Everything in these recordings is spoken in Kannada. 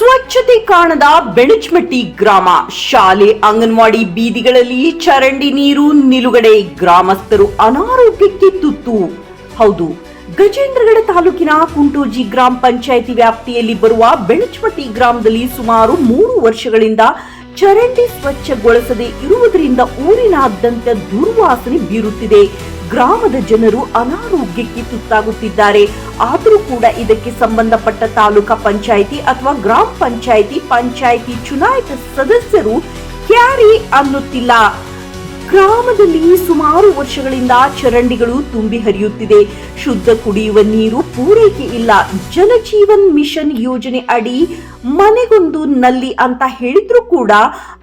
ಸ್ವಚ್ಛತೆ ಕಾಣದ ಬೆಳಚ್ಮಟ್ಟಿ ಗ್ರಾಮ. ಶಾಲೆ, ಅಂಗನವಾಡಿ ಬೀದಿಗಳಲ್ಲಿ ಚರಂಡಿ ನೀರು ನಿಲುಗಡೆ. ಗ್ರಾಮಸ್ಥರು ಅನಾರೋಗ್ಯಕ್ಕೆ ತುತ್ತು. ಹೌದು, ಗಜೇಂದ್ರಗಡ ತಾಲೂಕಿನ ಕುಂಟೋಜಿ ಗ್ರಾಮ ಪಂಚಾಯಿತಿ ವ್ಯಾಪ್ತಿಯಲ್ಲಿ ಬರುವ ಬೆಳಚ್ಮಟ್ಟಿ ಗ್ರಾಮದಲ್ಲಿ ಸುಮಾರು ಮೂರು ವರ್ಷಗಳಿಂದ ಚರಂಡಿ ಸ್ವಚ್ಛಗೊಳಿಸದೆ ಇರುವುದರಿಂದ ಊರಿನಾದ್ಯಂತ ದುರ್ವಾಸನೆ ಬೀರುತ್ತಿದೆ. ಗ್ರಾಮದ ಜನರು ಅನಾರೋಗ್ಯಕ್ಕೆ ತುತ್ತಾಗುತ್ತಿದ್ದಾರೆ. ಆದರೂ ಕೂಡ ಇದಕ್ಕೆ ಸಂಬಂಧಪಟ್ಟ ತಾಲೂಕಾ ಪಂಚಾಯಿತಿ ಅಥವಾ ಗ್ರಾಮ ಪಂಚಾಯಿತಿ ಪಂಚಾಯಿತಿ ಚುನಾಯಿತ ಸದಸ್ಯರು ಕ್ಯಾರಿ ಅನ್ನುತ್ತಿಲ್ಲ. ಗ್ರಾಮದಲ್ಲಿ ಸುಮಾರು ವರ್ಷಗಳಿಂದ ಚರಂಡಿಗಳು ತುಂಬಿ ಹರಿಯುತ್ತಿದೆ. ಶುದ್ಧ ಕುಡಿಯುವ ನೀರು ಪೂರೈಕೆ ಇಲ್ಲ. ಜಲಜೀವನ್ ಮಿಷನ್ ಯೋಜನೆ ಅಡಿ ಮನೆಗೊಂದು ನಲ್ಲಿ ಅಂತ ಹೇಳಿದ್ರು ಕೂಡ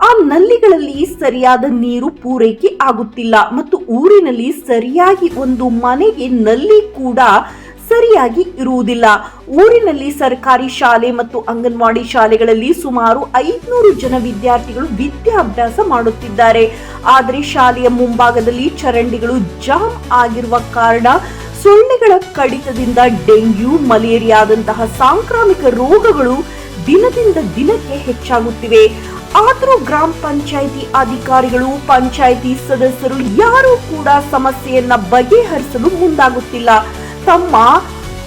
ಆ ನಲ್ಲಿಗಳಲ್ಲಿ ಸರಿಯಾದ ನೀರು ಪೂರೈಕೆ ಆಗುತ್ತಿಲ್ಲ. ಮತ್ತು ಊರಿನಲ್ಲಿ ಸರಿಯಾಗಿ ಒಂದು ಮನೆಗೆ ನಲ್ಲಿ ಕೂಡ ಸರಿಯಾಗಿ ಇರುವುದಿಲ್ಲ. ಊರಿನಲ್ಲಿ ಸರ್ಕಾರಿ ಶಾಲೆ ಮತ್ತು ಅಂಗನವಾಡಿ ಶಾಲೆಗಳಲ್ಲಿ ಸುಮಾರು ಐದುನೂರು ಜನ ವಿದ್ಯಾರ್ಥಿಗಳು ವಿದ್ಯಾಭ್ಯಾಸ ಮಾಡುತ್ತಿದ್ದಾರೆ. ಆದರೆ ಶಾಲೆಯ ಮುಂಭಾಗದಲ್ಲಿ ಚರಂಡಿಗಳು ಜಾಮ್ ಆಗಿರುವ ಕಾರಣ ಸೊಳ್ಳೆಗಳ ಕಡಿತದಿಂದ ಡೆಂಗ್ಯೂ, ಮಲೇರಿಯಾದಂತಹ ಸಾಂಕ್ರಾಮಿಕ ರೋಗಗಳು ದಿನದಿಂದ ದಿನಕ್ಕೆ ಹೆಚ್ಚಾಗುತ್ತಿವೆ. ಆದರೂ ಗ್ರಾಮ ಪಂಚಾಯಿತಿ ಅಧಿಕಾರಿಗಳು, ಪಂಚಾಯಿತಿ ಸದಸ್ಯರು ಯಾರೂ ಕೂಡ ಸಮಸ್ಯೆಯನ್ನ ಬಗೆಹರಿಸಲು ಮುಂದಾಗುತ್ತಿಲ್ಲ. ತಮ್ಮ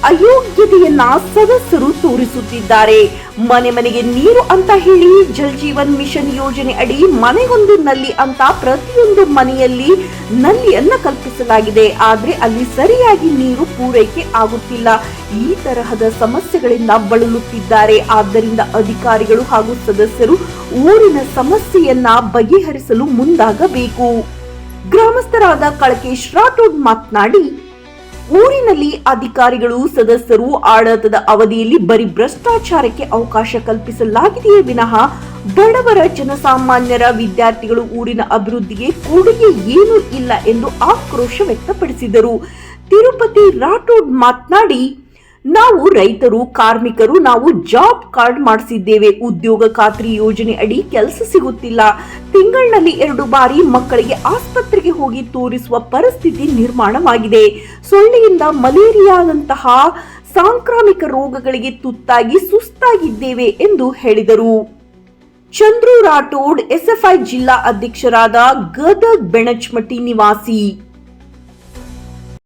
ಅಯೋಗ್ಯತೆಯನ್ನ ಸದಸ್ಯರು ತೋರಿಸುತ್ತಿದ್ದಾರೆ. ಮನೆ ಮನೆಗೆ ನೀರು ಅಂತ ಹೇಳಿ ಜಲ್ ಜೀವನ್ ಮಿಷನ್ ಯೋಜನೆ ಅಡಿ ಮನೆಗೊಂದು ನಲ್ಲಿ ಅಂತ ಪ್ರತಿಯೊಂದು ಮನೆಯಲ್ಲಿ ನಲ್ಲಿಯನ್ನ ಕಲ್ಪಿಸಲಾಗಿದೆ. ಆದ್ರೆ ಅಲ್ಲಿ ಸರಿಯಾಗಿ ನೀರು ಪೂರೈಕೆ ಆಗುತ್ತಿಲ್ಲ. ಈ ತರಹದ ಸಮಸ್ಯೆಗಳಿಂದ ಬಳಲುತ್ತಿದ್ದಾರೆ. ಆದ್ದರಿಂದ ಅಧಿಕಾರಿಗಳು ಹಾಗೂ ಸದಸ್ಯರು ಊರಿನ ಸಮಸ್ಯೆಯನ್ನ ಬಗೆಹರಿಸಲು ಮುಂದಾಗಬೇಕು. ಗ್ರಾಮಸ್ಥರಾದ ಕಳಕೇಶ್ ರಾಠೋಡ್ ಮಾತನಾಡಿ ಊರಿನಲ್ಲಿ ಅಧಿಕಾರಿಗಳು, ಸದಸ್ಯರು ಆಡಳಿತದ ಅವಧಿಯಲ್ಲಿ ಬರೀ ಭ್ರಷ್ಟಾಚಾರಕ್ಕೆ ಅವಕಾಶ ಕಲ್ಪಿಸಲಾಗಿದೆಯೇ ವಿನಃ ಬಡವರ ಜನಸಾಮಾನ್ಯರ ವಿದ್ಯಾರ್ಥಿಗಳು ಊರಿನ ಅಭಿವೃದ್ಧಿಗೆ ಕೊಡುಗೆ ಏನೂ ಇಲ್ಲ ಎಂದು ಆಕ್ರೋಶ ವ್ಯಕ್ತಪಡಿಸಿದರು. ತಿರುಪತಿ ರಾಠೋಡ್ ಮಾತನಾಡಿ ನಾವು ರೈತರು, ಕಾರ್ಮಿಕರು, ನಾವು ಜಾಬ್ ಕಾರ್ಡ್ ಮಾಡಿಸಿದ್ದೇವೆ. ಉದ್ಯೋಗ ಖಾತ್ರಿ ಯೋಜನೆ ಅಡಿ ಕೆಲಸ ಸಿಗುತ್ತಿಲ್ಲ. ತಿಂಗಳಿನಲ್ಲಿ ಎರಡು ಬಾರಿ ಮಕ್ಕಳಿಗೆ ಆಸ್ಪತ್ರೆಗೆ ಹೋಗಿ ತೋರಿಸುವ ಪರಿಸ್ಥಿತಿ ನಿರ್ಮಾಣವಾಗಿದೆ. ಸೊಳ್ಳೆಯಿಂದ ಮಲೇರಿಯಾದಂತಹ ಸಾಂಕ್ರಾಮಿಕ ರೋಗಗಳಿಗೆ ತುತ್ತಾಗಿ ಸುಸ್ತಾಗಿದ್ದೇವೆ ಎಂದು ಹೇಳಿದರು. ಚಂದ್ರು ರಾಠೋಡ್, ಎಸ್ಎಫ್ಐ ಜಿಲ್ಲಾ ಅಧ್ಯಕ್ಷರಾದ ಗದಗ್ ಬೆಣಚ್ಮಟ್ಟಿ ನಿವಾಸಿ.